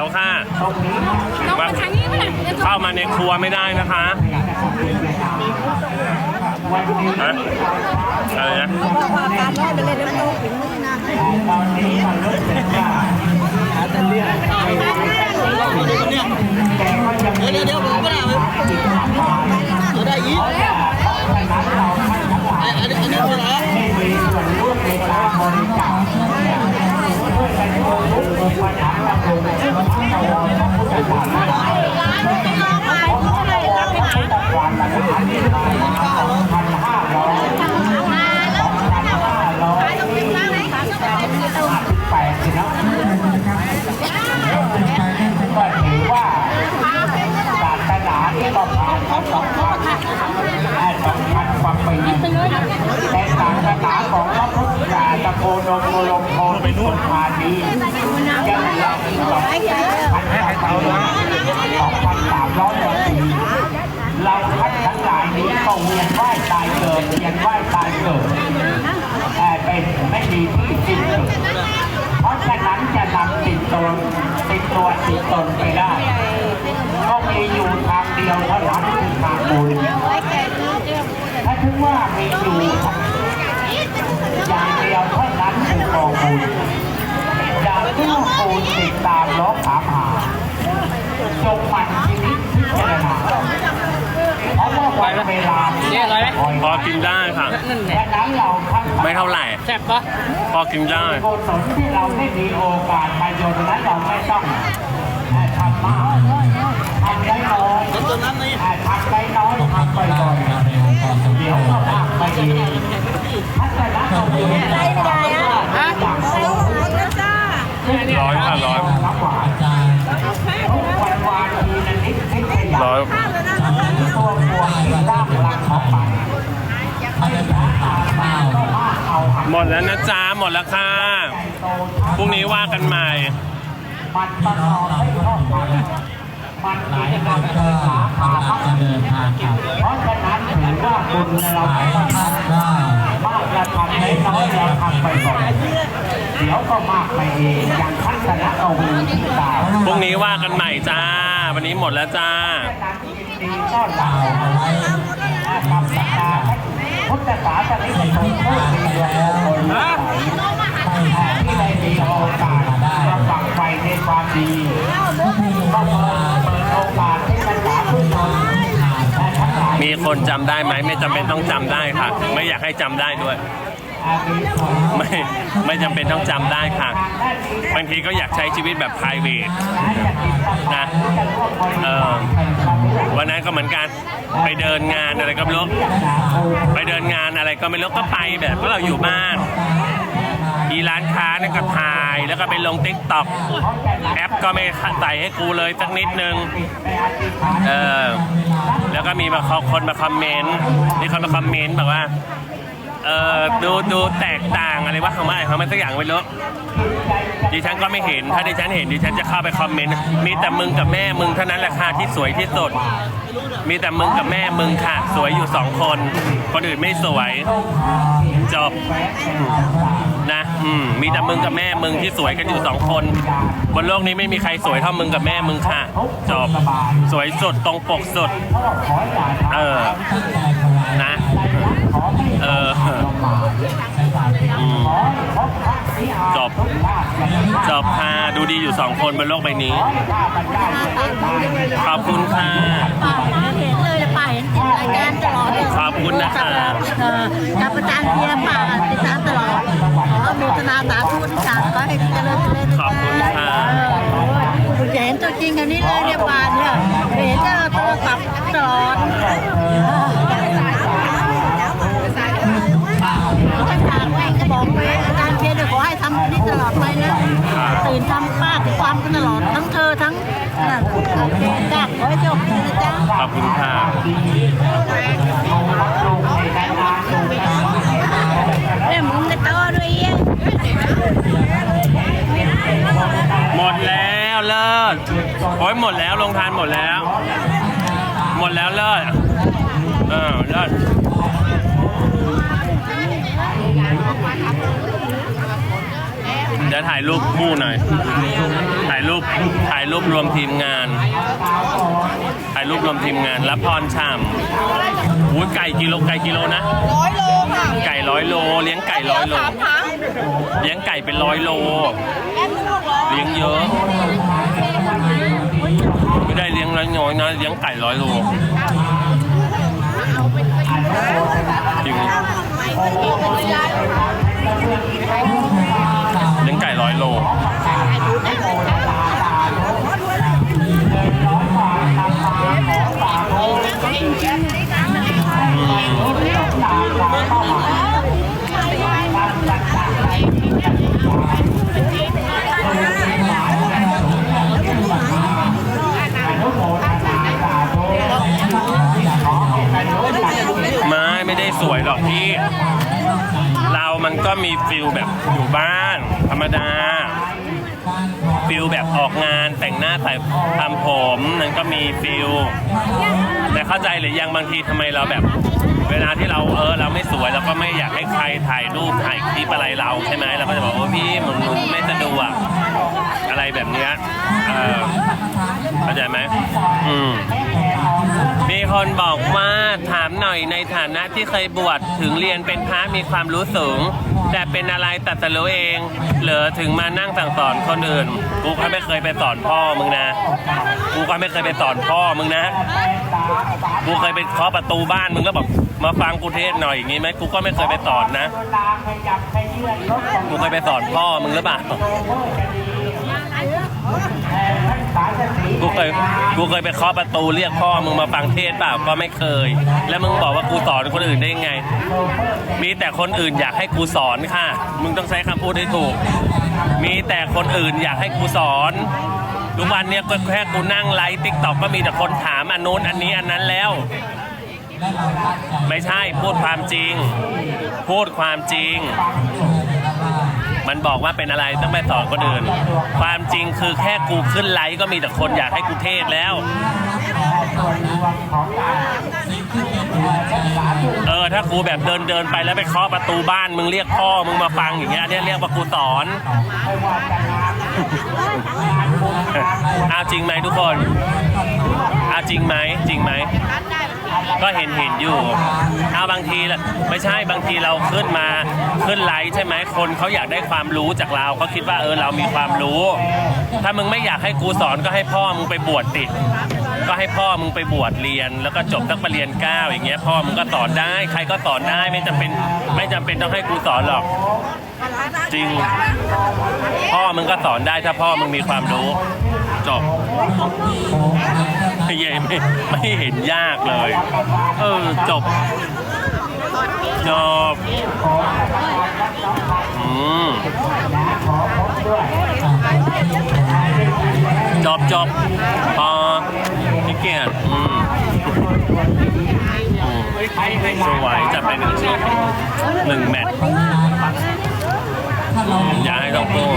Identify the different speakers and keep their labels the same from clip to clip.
Speaker 1: วค่ะ
Speaker 2: น้องมาทางนี้ไหมล่ะเดี๋ยว
Speaker 1: เข้ามาในครัวไม่ได้นะคะฮะอะไรนะ
Speaker 2: บอกว่าการน้อยไปเลยเดี๋ยวโตถึงนี่นะ
Speaker 3: เดี๋ยวเดี๋ยวผมก็ได้เอาได้อีกอันนี้อันนี้พอแล้ว
Speaker 4: แปดสินะก็ถือว่าศาสนาที่ต้องผ่านมาสองพันสองพันกว่าปีแต่ศาสนาของพระพุทธศาสนาโคโนโมลงโคเป็ นคนพาดียังเหลืออีกสองพันกว่าปีสองพันสามร้อยกว่าปีเราท่านทั้งหลายนี้ก็เวียนว่ายตายเกิดเวียนว่ายตายเกิดแต่เป็นไม่มีที่สิ้นสุดเพราะฉะนั้นจะนำติดตัวติดตัวติดตนไปได้ก็มีอยู่ทางเดียวเท่านั้นคือทางบุญถ้าถึงว่ามีอยู่อย่างเดียวเท่านั้นคือ กองบุญอย่าตู้ปูนติดตามล้อถามหาจงหมั่นชีวิตพิจารณาเพราะว่าวันเวลา
Speaker 3: เนี่ยอะไรไหม
Speaker 1: พอกินได้ค่ะ
Speaker 4: ฉะนั้นเราทั้ง
Speaker 1: ไม่เท่าไหร่
Speaker 3: แซ่บปะ
Speaker 1: พอกินได้
Speaker 4: กุศลที่เราได้มีโอกาสมาโยนนั้นเราไม่ต้องทำมากทำได้น้อย
Speaker 3: แล้วตัวนั้นนี่
Speaker 4: ทำได้น้อยทำบ่อย ๆเดียวก็มากไปเองถ้าจะรักเราเองได้ไม่ได้อะอยากโต
Speaker 1: ร้อยค่ะร้อย
Speaker 4: น้ำหวานทุกวันวานทีละนิดนิดขยัน
Speaker 1: ร้อย
Speaker 4: ตัวปวดร่างรักของมันไอ้หาตาตาก็มากเอาหัน
Speaker 1: หมดแล้วนะจ๊ะหมดแล้วค่ะพรุ่งนี้ว่ากันใหม่
Speaker 4: มันประกอบให้ครอบครัวมันมีจะนำเดินขาขามากเดินทางเพราะฉะนั้นถือว่าบุญเราไม่ต้องทำมากเราทำไม่น้อยเราทำไปก่อนเดี๋ยวก็มากไปเองอย่างทัศนะเอามือที่ตา
Speaker 1: พรุ่งนี้ว่ากันใหม่จ้า วันนี้หมดแล้วจ้า
Speaker 4: ดีต้อนรับเอาไว้ทำสัญญาพุทธศาสนิกชนผู้มีดวงคนที่ ได้มีโอกาสมาฝักใฝ่ในความดีก็เปิดเปิดโอกาสให้บรรดาผู้ชมและทั้งหลาย
Speaker 1: มีคนจำได้ไหมไม่จำเป็นต้องจำได้ค่ะ ไม่อยากให้จำได้ด้วย
Speaker 4: มีส่วน
Speaker 1: ไม่ไม่จำเป็นต้องจำได้ค่ะบางทีก็อยากใช้ชีวิตแบบ p r i v a t นะเออวันนั้นก็เหมือนกันไปเดินงานอะไรก็ไม่รู้ไปเดินงานอะไรก็ไม่รู้ก็ไปแบบว่าเราอยู่บ้าน อีร้านค้านั่นก็ถ่ายแล้วก็ไปลงติ๊กต็อกแอปก็ไม่ใส่ให้กูเลยสักนิดนึงเออแล้วก็มีมาคนมาคอมเมนต์มีคนมาคอมเมนต์แบบว่าเออดูดูแตกต่างอะไรว่าคำว่าอะไรคำว่าสักอย่างไม่รู้ดิฉันก็ไม่เห็น ถ้าดิฉันเห็นดิฉันจะเข้าไปคอมเมนต์ มีแต่มึงกับแม่มึงเท่านั้นแหละค่ะที่สวยที่สุด มีแต่มึงกับแม่มึงค่ะ สวยอยู่สองคน คนอื่นไม่สวย จบ อืมมีแต่มึงกับแม่มึงที่สวยกันอยู่สองคน บนโลกนี้ไม่มีใครสวยเท่ามึงกับแม่มึงค่ะจบสวยสุดตรงปกสุด เออ นะ เอออืมจบจบค่ะดูดีอยู่สองคนบนโลกใบนี้ ขอบคุณค่ะ
Speaker 2: ป่าเห็นเลยป่าเห็นติดรายการตลอดเลย
Speaker 1: ขอบคุณนะคะ
Speaker 2: นตัวจริงกันนี้เลยเนี่ยป่าเนี่ยเห็นจะโทรศัพท์ตลอดท่านถามไปก็บอกไปอาจารย์เพียรขอให้ทำนี้ตลอดไปนะตื่นทำป้าติดความกันตลอดทั้งเธอทั้งโอเคจ้าขอให้จบนะจ๊ะ
Speaker 1: ขอบคุณค่ะ
Speaker 2: โอ้
Speaker 1: ยหมดแล้วลงทานหมดแล้ว หมดแล้วเลิศเออเลิศเดี๋ยวถ่ายรูปคู่หน่อย ถ่ายรูป ถ่ายรูปรวมทีมงาน ถ่ายรูปรวมทีมงาน รับพรชามอุ้ยไก่กิโล ไก่กิโลนะ
Speaker 3: ร้อยโลค่ะ
Speaker 1: ไก่ร้อยโล เลี้ยงไก่ร้อยโล
Speaker 3: สามถัง
Speaker 1: เลี้ยงไก่เป็นร้อยโล
Speaker 3: แอมลูกเหรอ
Speaker 1: เลี้ยงเยอะ ไม่ได้เลี้ยงร้อยน้อยนะเลี้ยงไก่ร้อยโลจริงเลี้ยงไก่ร้อยโลจริง อยู่บ้าน ธรรมดาฟิลแบบออกงานแต่งหน้าแต่ทำผมนั่นก็มีฟิลแต่เข้าใจหรือยังบางทีทำไมเราแบบ เวลาที่เราเออเราไม่สวยเราก็ไม่อยากให้ใครถ่ายรูปถ่ายคลิปอะไรเราใช่ไหมเราก็จะบอกว่าพี่หมุนกูไม่สะดวกอะไรแบบเนี้ยเออเข้าใจไหมอืมมีคนบอกว่าถามหน่อยในฐานะที่เคยบวชถึงเรียนเป็นพระมีความรู้สูง แต่เป็นอะไรตัดสรู้เอง เหลือถึงมานั่งสั่งสอนคนอื่น กูก็ไม่เคยไปสอนพ่อมึงนะ กูก็ไม่เคยไปสอนพ่อมึงนะกูเคยไปเคาะประตูบ้านมึงแล้วบอกมาฟังกูเทศหน่อยอย่างงี้ไหมกูก็ไม่เคยไปสอนนะกูเคยไปสอนพ่อมึงหรือเปล่ากูเคยกูเคยไปเคาะประตูเรียกพ่อมึงมาฟังเทศเปล่าก็ไม่เคย แล้วมึงบอกว่ากูสอนคนอื่นได้ยังไง มีแต่คนอื่นอยากให้กูสอนค่ะ มึงต้องใช้คำพูดให้ถูก มีแต่คนอื่นอยากให้กูสอน ทุกวันเนี้ยก็แค่กูนั่งไลฟ์ติ๊กต็อกก็มีแต่คนถามอันนู้นอันนี้อันนั้นแล้ว ไม่ใช่พูดความจริง พูดความจริง มันบอกว่าเป็นอะไรต้องไปสอนคนอื่น ความจริงคือแค่กูขึ้นไลฟ์ก็มีแต่คนอยากให้กูเทศแล้ว เออถ้ากูแบบเดินเดินไปแล้วไปเคาะประตูบ้านมึงเรียกพ่อมึงมาฟังอย่างเงี้ยเนี่ยเรียกว่ากูสอน เอาจริงไหมทุกคนเอาจริงไหมจริงไหม ก็เห็นเห็นอยู่ เอาบางทีแหละไม่ใช่บางทีเราขึ้นมาขึ้นไลฟ์ใช่ไหมคนเขาอยากได้ความรู้จากเราเขาคิดว่าเออเรามีความรู้ ถ้ามึงไม่อยากให้กูสอนก็ให้พ่อมึงไปบวชติด ก็ให้พ่อมึงไปบวชเรียน แล้วก็จบตั้งปรริญญาเก้าอย่างเงี้ยพ่อมึงก็สอนได้ ใครก็สอนได้ไม่จำเป็นไม่จำเป็นต้องให้กูสอนหรอก จริง พ่อมึงก็สอนได้ถ้าพ่อมึงมีความรู้ จบเย่ไม่ไม่เห็นยากเลย เออ จบ จบ อืมจบจบพอพี่เกียรติอืมอืมสวยจะเป็นหนึ่งแมตช์ อย่าให้ต้องพูด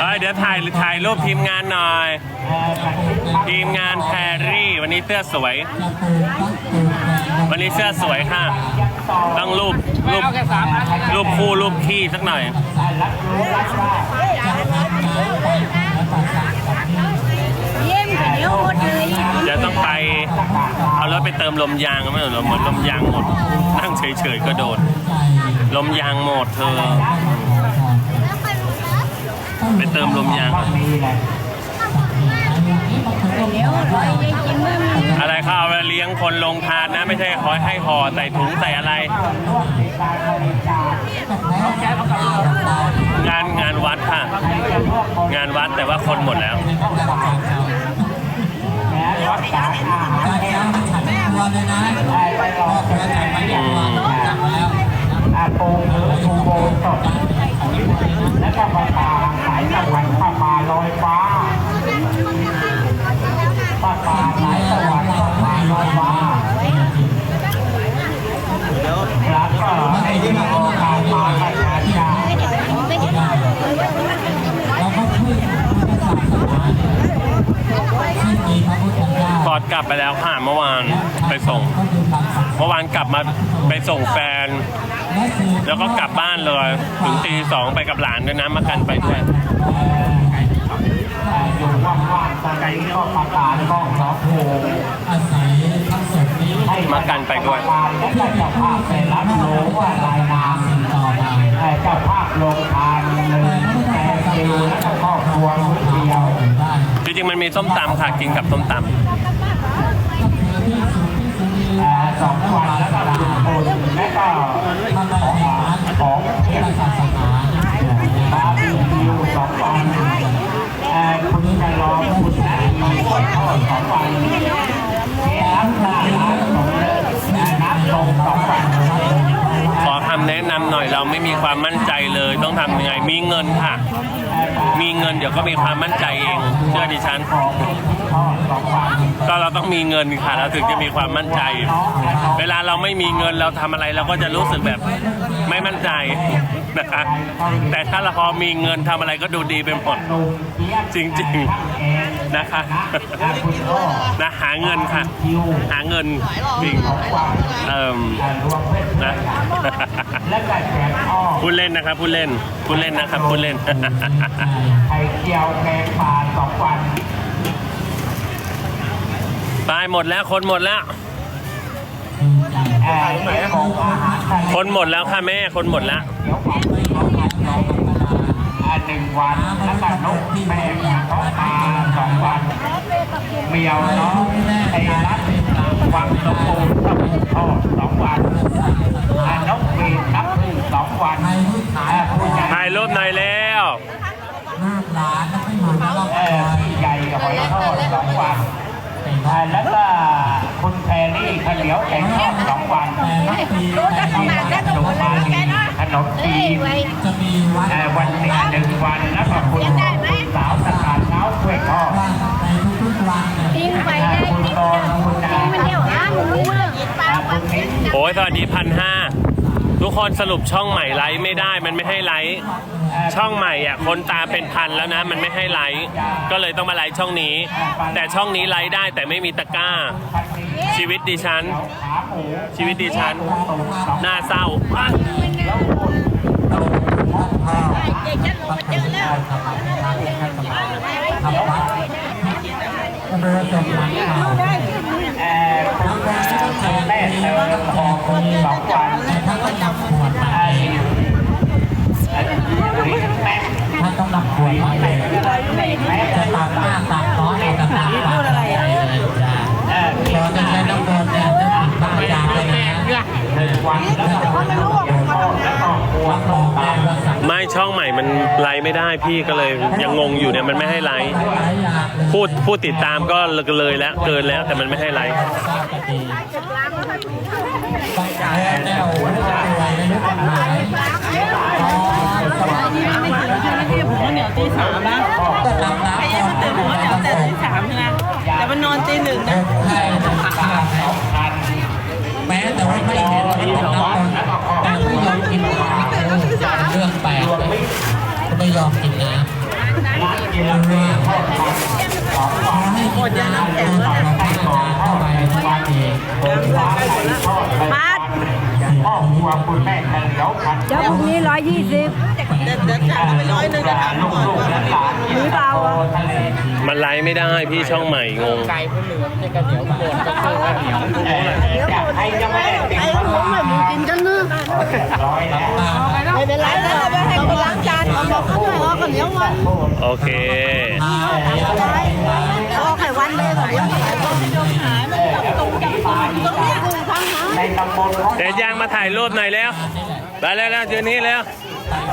Speaker 1: เอ้ยเดี๋ยวถ่ายถ่ายรูปทีมงานหน่อย ทีมงานแพรรี่ วันนี้เสื้อสวย วันนี้เสื้อสวยค่ะ ต้องรูปรูปรูปคู่รูปขี้สักหน่อย
Speaker 2: เยี่ยมกับเดี๋ยวหมด เลย
Speaker 1: เดี๋ยวต้องไปเอารถไปเติมลมยางไม่เหรอเหมือนลมยางหมด นั่งเฉยๆก็โดน ลมยางหมดเธอ ไปเติมลมยาง
Speaker 2: อะ
Speaker 1: ไรขาเอาไปเลี้ยงคนลงทานนะ ไม่ใช่คอยให้ห่อใส่ถุงใส่อะไร งานงานวัดค่ะ งานวัดแต่ว่าคนหมดแล้ว อืม
Speaker 4: อาปูเออปูโบสดและก็ปลาปลาสายตะวันปลาปลาลอยฟ้าปลาปลาสายตะวันปลาปลาลอยฟ้า ก
Speaker 1: ลับไปแล้วค่ะเมื่อวานไปส่ง เมื่อวานกลับมาไปส่งแฟน แล้วก็กลับบ้านเลย ถึงตีสองไปกับหลานด้วยนะมากันไปด้วย
Speaker 4: อยู่ว่างๆตอนนี้ก็ประกาศห้องสองโถง
Speaker 3: อาศัยทั้งสดนี้
Speaker 4: ให้
Speaker 1: มากันไปด้วย
Speaker 4: และก็เจ้าภาพได้รับรู้ว่ารายนาม
Speaker 3: สิ่งต่อมา
Speaker 4: เจ้าภาพลงทานหนึ่งแต่คิวและก็ครอบครัวคนเดียว
Speaker 3: ได้
Speaker 1: จริงๆมันมีส้มตำค่ะกินกับส้มต
Speaker 4: เสองวันแล้วก็คุณคนและก็
Speaker 3: ถ้าไม่ในร้าน
Speaker 4: ของ
Speaker 3: พุทธศาสนา
Speaker 4: บาร์บีคิวสองวันเอ่อคุณจะรอคุณนะมีคนทอดสองวันน้ำหน้าร้านของเลิศน้ำลงสองวัน
Speaker 1: ขอคำแนะนำหน่อยเราไม่มีความมั่นใจเลยต้องทำยังไงมีเงินค่ะ มีเงินเดี๋ยวก็มีความมั่นใจเองเชื่อดิฉัน
Speaker 4: ขอ
Speaker 1: ก็เราต้องมีเงินค่ะเราถึงจะมีความมั่นใจ เวลาเราไม่มีเงินเราทำอะไรเราก็จะรู้สึกแบบไม่มั่นใจนะคะ แต่ถ้าเราพอมีเงินทำอะไรก็ดูดีไปหมด
Speaker 4: หนุ่มเจี๊ยบ
Speaker 1: จริงๆนะคะนะหาเงินค่ะ หาเงินจริงเอ่ม
Speaker 4: เอ่อรวมเพื่อน
Speaker 1: นะ
Speaker 4: และก็แจกอ้อ
Speaker 1: พูดเล่นนะครับพูดเล่นพูดเล่นนะครับพูดเล่น
Speaker 4: ไข่เจียวแกงปลาสองวัน
Speaker 1: ตายหมดแล้วคนหมดแล้ว
Speaker 4: เอ่อเรื่องของอาหารทะเล
Speaker 1: คนหมดแล้วค่ะแม่คนหมดแล้ว
Speaker 4: เดี๋ยวผมไปทำงานเราธรรมดาอ่าหนึ่งวันแล้วก็นกแม่ท้องปลาสองวันเมียวน้องไอ้รัดวังตะปูตะปูทอดสองวันอ่านกปีกนับพึ่งสองวันอ่าผู้ใหญ่
Speaker 1: ถ่ายรูปหน่อยแล้ว
Speaker 3: หน้าร้านแล้วก็อยู่รอบ
Speaker 4: เอ่อพี่ใหญ่หอยทอดสองวันอ่าแล้วก็คุณแพรรี่ข้าวเหนี ยวแกงทอดสองวัน
Speaker 3: แต่ละปี
Speaker 4: ขนมมาลีขนมจีน
Speaker 3: จะมีวัด
Speaker 4: เอ่อวันหนึ่งหนึ่งวันแล้วก็คุณคุณสาวสกาดเท้ากล้วยทอด
Speaker 3: ว่าในทุกๆวันเนี่ย
Speaker 2: ทิ้งไป
Speaker 4: เอ่อ
Speaker 2: ได้
Speaker 4: คุณกรคุณนา
Speaker 2: มันเดียวอ้ามึงรู้เรื่องเปล่า
Speaker 4: คุณมิ้น
Speaker 1: โอ้ยสวัสดีพันห้าทุกคนสรุปช่องใหม่ไลฟ์ไม่ได้มันไม่ให้ไลฟ์ช่องใหม่อะคนตามเป็นพันแล้วนะ มันไม่ให้ไลฟ์ก็เลยต้องมาไลฟ์ช่องนี้ แต่ช่องนี้ไลฟ์ได้แต่ไม่มีตะกร้า ชีวิตดิฉัน ชีวิตดิฉัน น่าเศร้า
Speaker 2: เด็กจะลงมาเจอแล้ว
Speaker 3: ทำวัดเรือจมหลังเก่า
Speaker 4: เอ่อคุณแม่เติมของสองวัน ไม่
Speaker 3: ได้
Speaker 1: พี่ก็เลยยังงงอยู่เนี่ยมันไม่ให้ไลฟ์
Speaker 3: พูด
Speaker 1: พูดติดตามก็เลยแล้วเกินแล้วแต่มันไม่ให้ไลฟ์
Speaker 3: ยอ
Speaker 2: ม
Speaker 3: กิน
Speaker 2: น้ำ
Speaker 3: ร้า
Speaker 4: นกินแล้วเนี่ยทอดมันสองวัน
Speaker 3: ให้กินน้ำดูต่อมาให้น้ำเข้าไปวันเอง
Speaker 4: ร้า นไก่ทอดไปวันพ่อครัวคุณแม่ข้าวเหนียวพัน
Speaker 2: เดี๋ยวพรุ่งนี้ร้อยยี่สิบ
Speaker 3: เด็ดเด็ดจ่ายไปร้อยหนึ่งนะค
Speaker 4: ลูกๆและหลานกินปลาทะเล
Speaker 1: มันไลฟ์ไม่ได้พี่ช่องใหม่งง
Speaker 3: ไก่พื้นเหลืองนี่ก็เหนียวโคนก็คือข้าวเหนียว
Speaker 4: เอ่ออยากให้ยังไม่ได้ติด
Speaker 2: ไอ้
Speaker 4: พัดล
Speaker 2: ผม
Speaker 4: ม
Speaker 2: ไม่มีกินกันเนื้อ
Speaker 4: ร้อยแล้ว
Speaker 2: ไม่เป็นไรเราไปให้คนล้างจานเอาบอกเขาหน่อยว่าข้าวเหนียววัน
Speaker 1: โอเค
Speaker 2: เอาไข่วันเลยแบบนี้ขายของจมหาย
Speaker 4: ในตำบลของ
Speaker 1: เดี๋ยวยางมาถ่ายรูปหน่อยแล้วไปแล้วแล้วเจอนี้แล้ว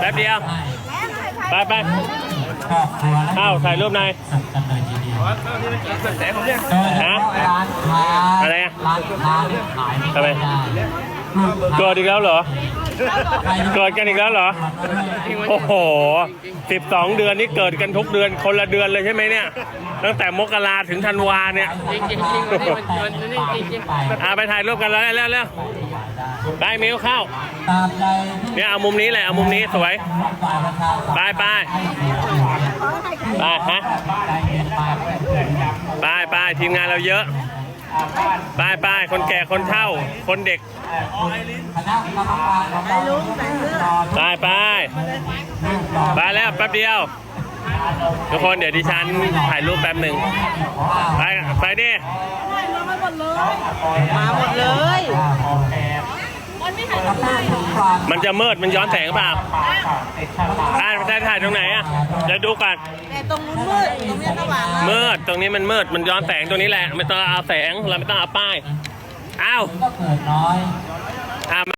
Speaker 1: แป๊บเดียวไปไป
Speaker 3: ครอบครัวและ
Speaker 1: อ้าถ่ายรูปหน่อย
Speaker 3: กันเลยทีเดียว
Speaker 1: ฮะ
Speaker 3: ร้านค้า
Speaker 1: อะไรอะ
Speaker 3: ร้านค้าเนี่ขาย
Speaker 1: ทำไม่
Speaker 3: ได้ลูกค้า
Speaker 1: เกิดอีกแล้วเหรอ เกิดกันอีกแล้วเหรอ โอ้โห12เดือนนี่เกิดกันทุกเดือนคนละเดือนเลยใช่ไหมเนี่ย ตั้งแต่มกราถึงธันวาเนี่ย
Speaker 3: จริงจริงจริงมันมันนี่จริงจริงไป
Speaker 1: อาไปถ่ายรูปกันแล้วแล้วแล้วไปมิวเข้า เนี่ยเอามุมนี้เลยเอามุมนี้สวย ไปไปไปฮะ
Speaker 3: ไป
Speaker 1: ไปทีมงานเราเยอะ ไปไปคนแก่คนเฒ่า คนเด็ก
Speaker 4: เอ่อคุณคณะกรรมการของเราลุงใส่เสื้อ
Speaker 1: ไปไปไปแล้วแป๊บเดียว ทุกคนเดี๋ยวดิฉันถ่ายรูปแป๊บหนึ่งไปไปดิ
Speaker 2: มาหมดเลย
Speaker 1: มั นจะมืดมันย้อนแสงหรือเปล่าอ่าถ่ายถ่ายตรงไหนอะเดี๋ยวดูก่อน
Speaker 2: แต่ตรงนู้นมืด ตรงนี้สว่างแล้ว
Speaker 1: มืดตรงนี้มันมืดมันย้อนแสงตรงนี้แหละไม่ต้องเอาแสงเราไม่ต้องเอาป้ายอ้าว
Speaker 3: ก็เกิดน้อย
Speaker 1: อ่ามา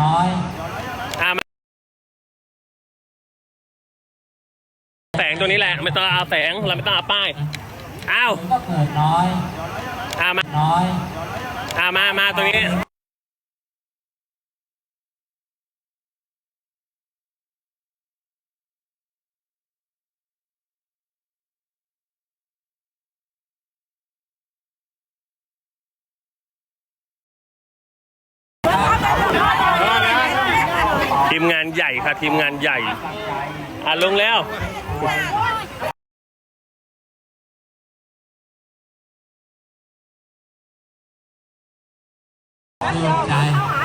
Speaker 3: น้อย
Speaker 1: อ่ามาแสงตรงนี้แหละไม่ต้องเอาแสงเราไม่ต้องเอาป้ายอ้าว
Speaker 3: ก็เกิดน้อย
Speaker 1: อ่ามา
Speaker 3: น้อย
Speaker 1: อ่ามา มาตรงนี้ทีมงานใหญ่ค่ะทีมงานใหญ่ อะลงแล้ว ดี
Speaker 3: ใจ